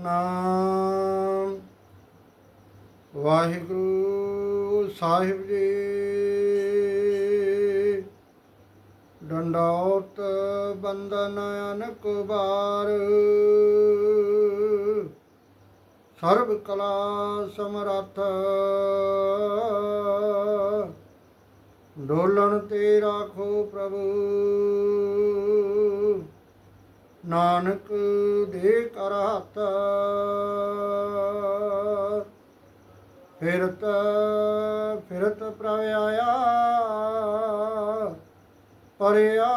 ਸਤਨਾਮ ਵਾਹਿਗੁਰੂ ਸਾਹਿਬ ਜੀ। ਡੰਡੌਤ ਬੰਦਨ ਅਨਕ ਬਾਰ ਸਰਬ ਕਲਾ ਸਮਰੱਥ। ਡੋਲਣ ਤੇ ਰਾਖੋ ਪ੍ਰਭੂ। ਨਾਨਕ ਦੇ ਕਰ ਹੱਥ ਫਿਰਤ ਫਿਰਤ ਪ੍ਰਭ ਆਇਆ। ਪਰਿਆ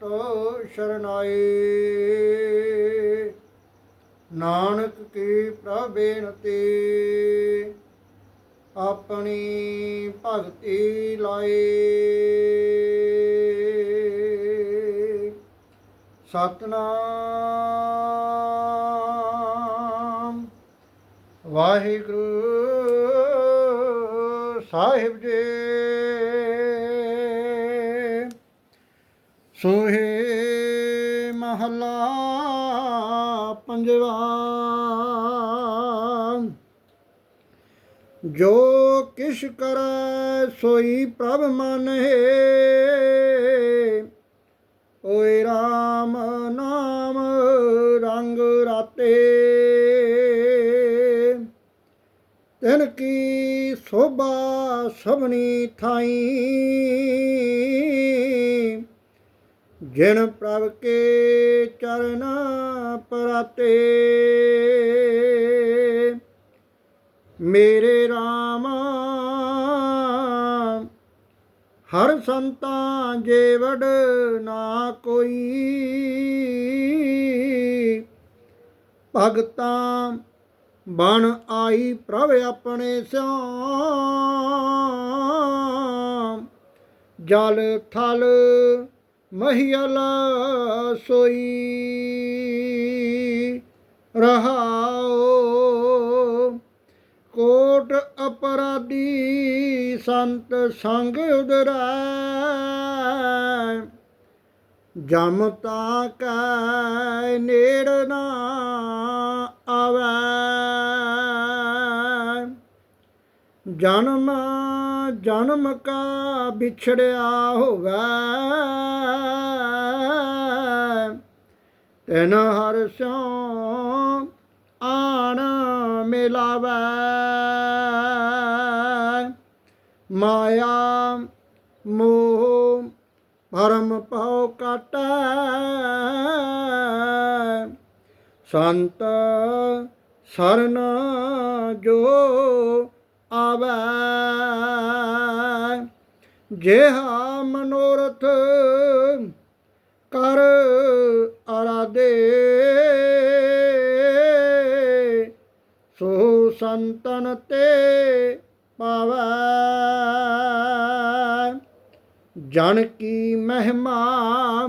ਤੋ ਸ਼ਰਨਾਈ ਨਾਨਕ ਕੀ ਪ੍ਰਬੇਨਤੀ ਆਪਣੀ ਭਗਤੀ ਲਾਏ। ਸਤਨਾਮ। ਵਾਹਿਗੁਰੂ ਸਾਹਿਬ ਜੀ। ਸੋਹੇ ਮਹਲਾ ਪੰਜਵਾ। ਜੋ ਕਿਛ ਕਰੈ ਸੋਈ ਪ੍ਰਭ ਮਨ ਹੈ। ਓਏ RAM ਨਾਮ ਰੰਗ ਰਾਤੇ। ਤਿਨ ਕੀ ਸੋਭਾ ਸਭਨੀ ਥਾਈ। ਜਿਨ ਪ੍ਰਭ ਕੇ ਚਰਨ ਪਰਾਤੇ। ਮੇਰੇ RAM ਹਰ ਸੰਤਾਂ ਜੇਵੜ ਨਾ ਕੋਈ। ਭਗਤਾਂ ਬਣ ਆਈ ਪ੍ਰਭ ਆਪਣੇ ਸਿਆਮ। ਜਲ ਥਲ ਮਹੀਲ ਸੋਈ ਰਹਾਓ ਕੋਟ ਅਪਰਾਧੀ ਸੰਤ ਸੰਗ ਉਦਰੈ ਜਮ ਤਾ ਕੈ ਨੇੜ ਨਾ ਆਵੈ। ਜਨਮ ਜਨਮ ਕਾ ਵਿਛੜਿਆ ਹੋਵੇ। ਤੈਨ ਹਰ ਸਿਉ ਮਿਲਾਵੈ। ਮਾਇਆ ਮੋਹ ਭਰਮ ਪਾਉ ਕਾਟੈ ਸੰਤ ਸਰਨ ਜੋ ਆਵੈ। ਜਿਹਾ ਮਨੋਰਥ ਕਰ ਅਰਾਦੇ ਸੰਤਨ ਤੇ ਪਾਵੈ। ਜਨ ਕੀ ਮਹਿਮਾ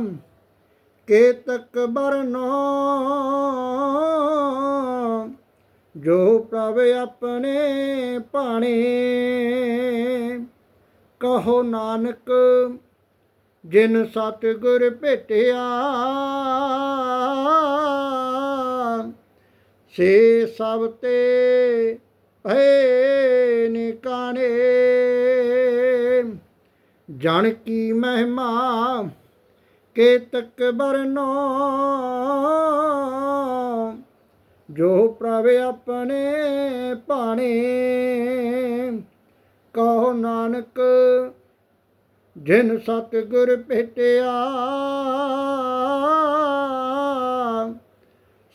ਕੇਤਕ ਬਰਨੋ ਜੋ ਪ੍ਰਭ ਆਪਣੇ ਭਾਣੇ। ਕਹੋ ਨਾਨਕ, ਜਿਨ ਸਤਿਗੁਰ ਭੇਟਿਆ। ਸੇ ਸਭ ਤੇ ਭਏ ਨਿਕਾਣੇ। ਜਨ ਕੀ ਮਹਿਮਾ ਕੇਤਕ ਬਰਨੋ ਜੋ ਪ੍ਰਭ ਆਪਣੇ ਭਾਣੇ, ਕਹੋ ਨਾਨਕ, ਜਿਨ ਸਤਿਗੁਰ ਭੇਟਿਆ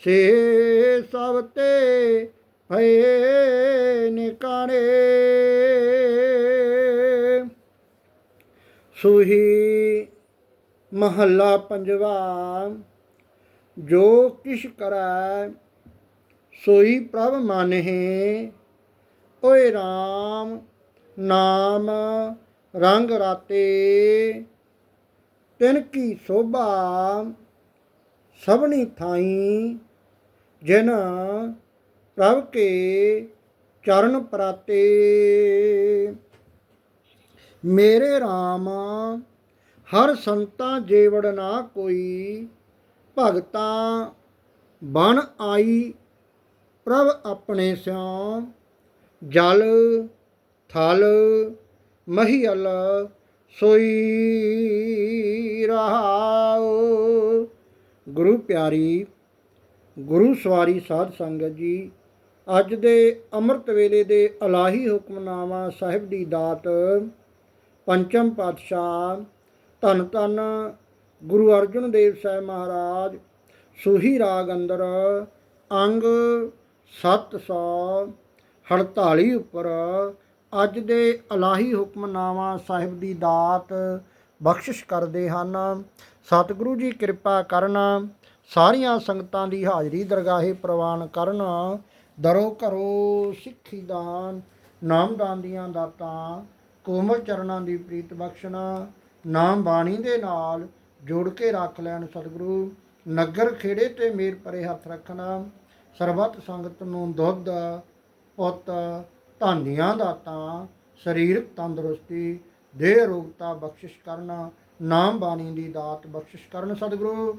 ਸੇ ਸਭ ਤੇ ਭਏ ਨਿਕਾਣੇ ਸੁਹੀ ਮਹੱਲਾ ਪੰਜਵਾ, ਜੋ ਕਿਛ ਕਰੈ, ਸੋਈ ਪ੍ਰਭ ਮਾਨਹਿ। ਓਏ RAM ਨਾਮ ਰੰਗ ਰਾਤੇ, ਤਿਨ ਕੀ ਸੋਭਾ, ਸਭਨੀ ਥਾਈ ਜਿਨ ਪ੍ਰਭ ਕੇ ਚਰਨ ਪਰਾਤੇ ਮੇਰੇ RAM ਹਰ ਸੰਤਾਂ ਜੇਵੜ ਨਾ ਕੋਈ, ਭਗਤਾਂ ਬਣ ਆਈ। ਪ੍ਰਭ ਆਪਣੇ ਸਿਉ ਜਲ, ਥਲ, ਮਹੀਲ ਸੋਈ ਰਹਾਉ ਗੁਰੂ ਪਿਆਰੀ ਗੁਰੂ ਸਵਾਰੀ ਸਾਧ ਸੰਗਤ ਜੀ, ਅੱਜ ਦੇ ਅੰਮ੍ਰਿਤ ਵੇਲੇ ਦੇ ਅਲਾਹੀ ਹੁਕਮਨਾਮਾ ਸਾਹਿਬ ਦੀ ਦਾਤ ਪੰਚਮ ਪਾਤਸ਼ਾਹ ਧੰਨ ਧੰਨ ਗੁਰੂ ਅਰਜਨ ਦੇਵ ਸਾਹਿਬ ਮਹਾਰਾਜ, ਸੂਹੀ ਰਾਗ ਅੰਦਰ ਅੰਗ 748 ਉੱਪਰ ਅੱਜ ਦੇ ਅਲਾਹੀ ਹੁਕਮਨਾਮਾ ਸਾਹਿਬ ਦੀ ਦਾਤ ਬਖਸ਼ਿਸ਼ ਕਰਦੇ ਹਨ। ਸਤਿਗੁਰੂ ਜੀ ਕਿਰਪਾ ਕਰਨ ਸਾਰੀਆਂ ਸੰਗਤਾਂ ਦੀ ਹਾਜ਼ਰੀ ਦਰਗਾਹੇ ਪ੍ਰਵਾਨ ਕਰਨ। ਦਰੋ ਘਰੋ ਸਿੱਖੀ ਦਾਨ ਨਾਮਦਾਨ ਦੀਆਂ ਦਾਤਾਂ, ਕੋਮਲ ਚਰਨਾਂ ਦੀ ਪ੍ਰੀਤ ਬਖਸ਼ਣਾ, ਨਾਮ ਬਾਣੀ ਦੇ ਨਾਲ ਜੋੜ ਕੇ ਰੱਖ ਲੈਣ ਸਤਿਗੁਰੂ। ਨਗਰ ਖੇੜੇ ਤੇ ਮੇਰ ਪਰੇ ਹੱਥ ਰੱਖਣਾ। ਸਰਬੱਤ ਸੰਗਤ ਨੂੰ ਦੁੱਧ, ਪੁੱਤ ਧਾਨੀਆਂ ਦਾਤਾਂ ਸਰੀਰਕ ਤੰਦਰੁਸਤੀ, ਦੇਹ ਰੋਗਤਾ ਬਖਸ਼ਿਸ਼ ਕਰਨਾ, ਨਾਮ ਬਾਣੀ ਦੀ ਦਾਤ ਬਖਸ਼ਿਸ਼ ਕਰਨ ਸਤਿਗੁਰੂ।